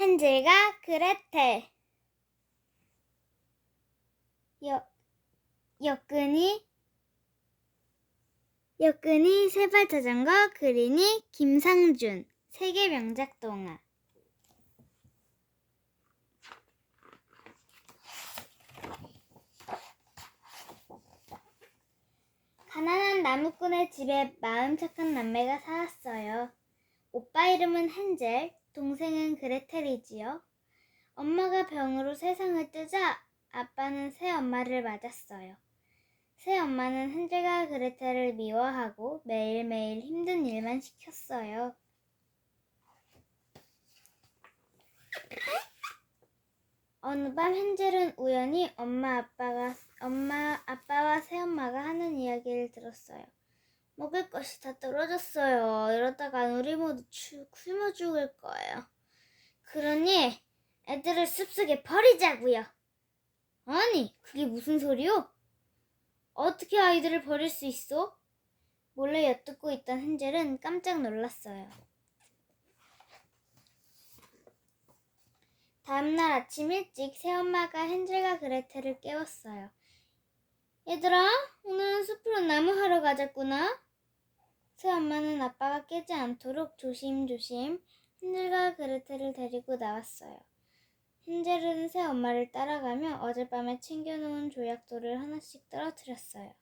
헨젤과 그레텔. 여, 여끈이 여끈이 세발 자전거 그린이 김상준. 세계 명작 동화. 가난한 나무꾼의 집에 마음 착한 남매가 살았어요. 오빠 이름은 헨젤, 동생은 그레텔이지요. 엄마가 병으로 세상을 뜨자 아빠는 새 엄마를 맞았어요. 새 엄마는 헨젤과 그레텔을 미워하고 매일매일 힘든 일만 시켰어요. 어느 밤 헨젤은 우연히 엄마 아빠가 엄마 아빠와 새엄마가 하는 이야기를 들었어요. 먹을 것이 다 떨어졌어요. 이러다가 우리 모두 추, 굶어 죽을 거예요. 그러니 애들을 숲속에 버리자고요. 아니, 그게 무슨 소리요? 어떻게 아이들을 버릴 수 있어? 몰래 엿듣고 있던 헨젤은 깜짝 놀랐어요. 다음날 아침 일찍 새엄마가 헨젤과 그레텔을 깨웠어요. 얘들아, 오늘은 숲으로 나무하러 가자꾸나. 새엄마는 아빠가 깨지 않도록 조심조심 헨젤과 그레텔을 데리고 나왔어요. 헨젤은 새엄마를 따라가며 어젯밤에 챙겨놓은 조약돌을 하나씩 떨어뜨렸어요.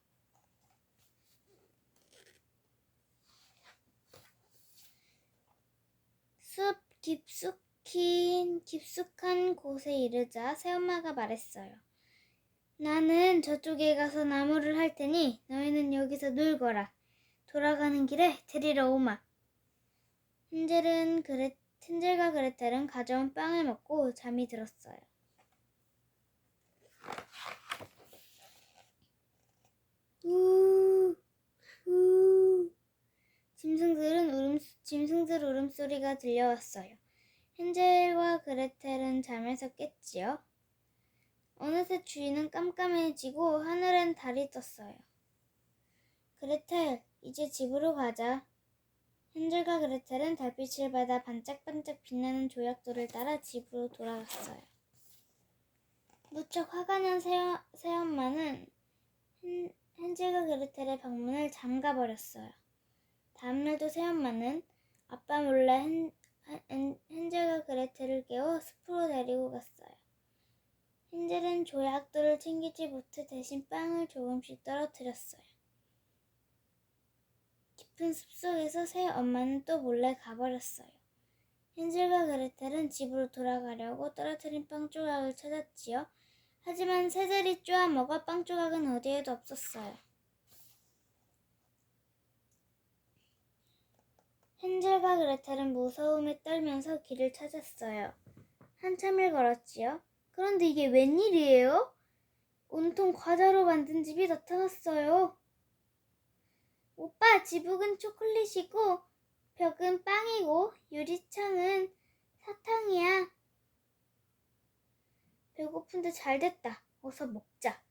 숲 깊숙히 깊숙한 곳에 이르자 새엄마가 말했어요. 나는 저쪽에 가서 나무를 할 테니 너희는 여기서 놀거라. 돌아가는 길에 데리러 오마. 헨젤은 그레, 헨젤과 그레텔은 가져온 빵을 먹고 잠이 들었어요. 우, 우. 짐승들은 울음, 짐승들 울음소리가 들려왔어요. 헨젤과 그레텔은 잠에서 깼지요. 어느새 주위는 깜깜해지고 하늘엔 달이 떴어요. 그레텔, 이제 집으로 가자. 헨젤과 그레텔은 달빛을 받아 반짝반짝 빛나는 조약돌을 따라 집으로 돌아갔어요. 무척 화가 난 새어, 새엄마는 헨, 헨젤과 그레텔의 방문을 잠가버렸어요. 다음날도 새엄마는 아빠 몰래 헨, 헨, 헨젤과 그레텔을 깨워 숲으로 데리고 갔어요. 헨젤은 조약돌을 챙기지 못해 대신 빵을 조금씩 떨어뜨렸어요. 깊은 숲속에서 새 엄마는 또 몰래 가버렸어요. 헨젤과 그레텔은 집으로 돌아가려고 떨어뜨린 빵 조각을 찾았지요. 하지만 새들이 쪼아 먹어 빵 조각은 어디에도 없었어요. 헨젤과 그레텔은 무서움에 떨면서 길을 찾았어요. 한참을 걸었지요. 그런데 이게 웬일이에요? 온통 과자로 만든 집이 나타났어요. 오빠, 지붕은 초콜릿이고, 벽은 빵이고, 유리창은 사탕이야. 배고픈데 잘 됐다. 어서 먹자.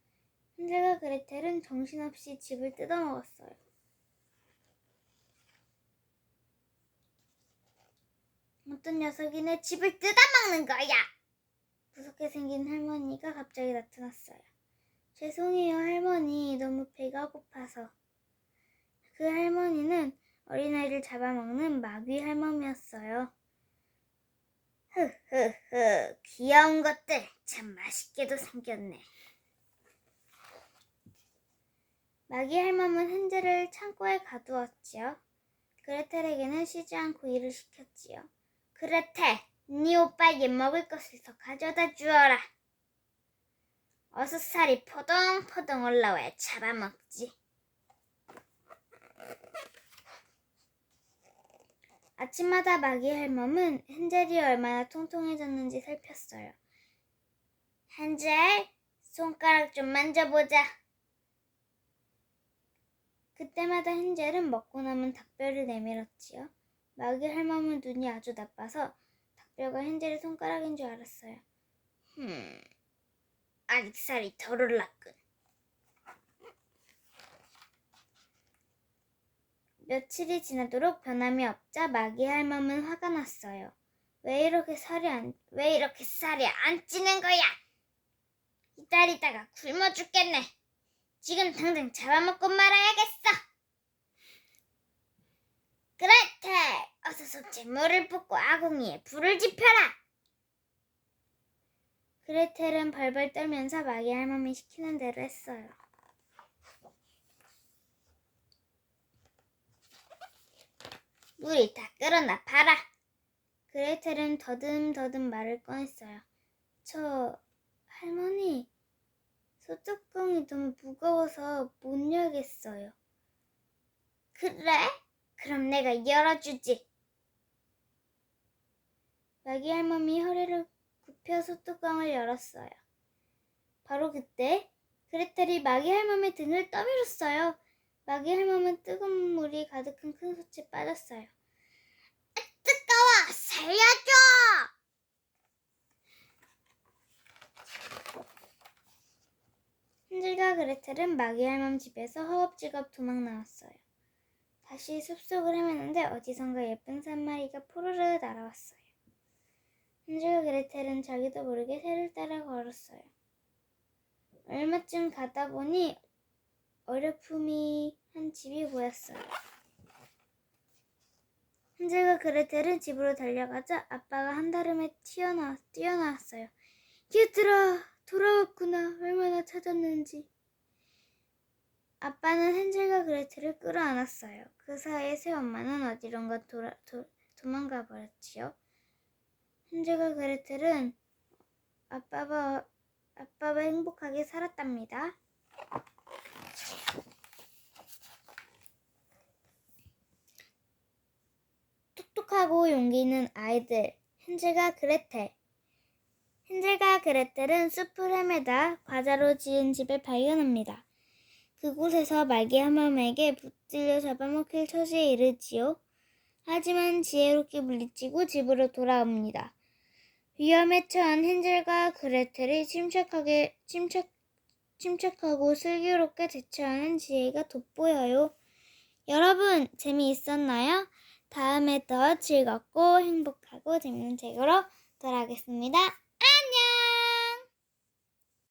헨젤과 그레텔은 정신없이 집을 뜯어먹었어요. 어떤 녀석이 내 집을 뜯어먹는 거야! 무섭게 생긴 할머니가 갑자기 나타났어요. 죄송해요, 할머니. 너무 배가 고파서. 그 할머니는 어린아이를 잡아먹는 마귀 할멈이었어요. 흐흐흐, 귀여운 것들 참 맛있게도 생겼네. 마귀 할멈은 헨젤을 창고에 가두었지요. 그레텔에게는 쉬지 않고 일을 시켰지요. 그레텔, 네 오빠에게 먹을 것을 더 가져다 주어라. 어서 살이 포동포동 올라와야 잡아먹지. 아침마다 마기 할멈은 헨젤이 얼마나 통통해졌는지 살폈어요. 헨젤, 손가락 좀 만져보자. 그때마다 헨젤은 먹고 남은 닭뼈를 내밀었지요. 마기 할멈은 눈이 아주 나빠서 닭뼈가 헨젤의 손가락인 줄 알았어요. 흠, 아직 살이 덜 올랐군. 며칠이 지나도록 변함이 없자 마기 할멈은 화가 났어요. 왜 이렇게 살이 안, 왜 이렇게 살이 안 찌는 거야? 기다리다가 굶어 죽겠네. 지금 당장 잡아먹고 말아야겠어. 그레텔, 어서 솥에 물을 붓고 아궁이에 불을 지펴라. 그레텔은 벌벌 떨면서 마기 할머니 시키는 대로 했어요. 물이 다 끓었나 봐라. 그레텔은 더듬더듬 말을 꺼냈어요. 저 할머니 소뚜껑이 너무 무거워서 못 열겠어요. 그래? 그럼 내가 열어주지. 마기 할머니 허리를 굽혀 소뚜껑을 열었어요. 바로 그때 그레텔이 마기 할멈의 등을 떠밀었어요. 마기 할멈은 물이 가득한 큰 솥에 빠졌어요. 아, 뜨거워! 살려줘! 흔들과 그레텔은 마기 할멈 집에서 허겁지겁 도망 나왔어요. 다시 숲속을 헤매는데 어디선가 예쁜 산마리가 포르르 날아왔어요. 흔들과 그레텔은 자기도 모르게 새를 따라 걸었어요. 얼마쯤 가다 보니 어렵음이 한 집이 보였어요. 흔들과 그레텔은 집으로 달려가자 아빠가 한다름에 튀어나와, 뛰어나왔어요. 얘들아, 돌아왔구나. 얼마나 찾았는지. 아빠는 헨젤과 그레텔을 끌어안았어요. 그 사이에 새엄마는 어디론가 돌아, 도, 도망가 버렸지요. 헨젤과 그레텔은 아빠와, 아빠와 행복하게 살았답니다. 있는 아이들, 헨젤과 그레텔. 헨젤과 그레텔은 숲을 헤매다 과자로 지은 집을 발견합니다. 그곳에서 말기 할멈에게 붙들려 잡아먹힐 처지에 이르지요. 하지만 지혜롭게 물리치고 집으로 돌아옵니다. 위험에 처한 헨젤과 그레텔이 침착하게 침착 침착하고 슬기롭게 대처하는 지혜가 돋보여요. 여러분 재미있었나요? 다음에 더 즐겁고 행복하고 재밌는 책으로 돌아오겠습니다.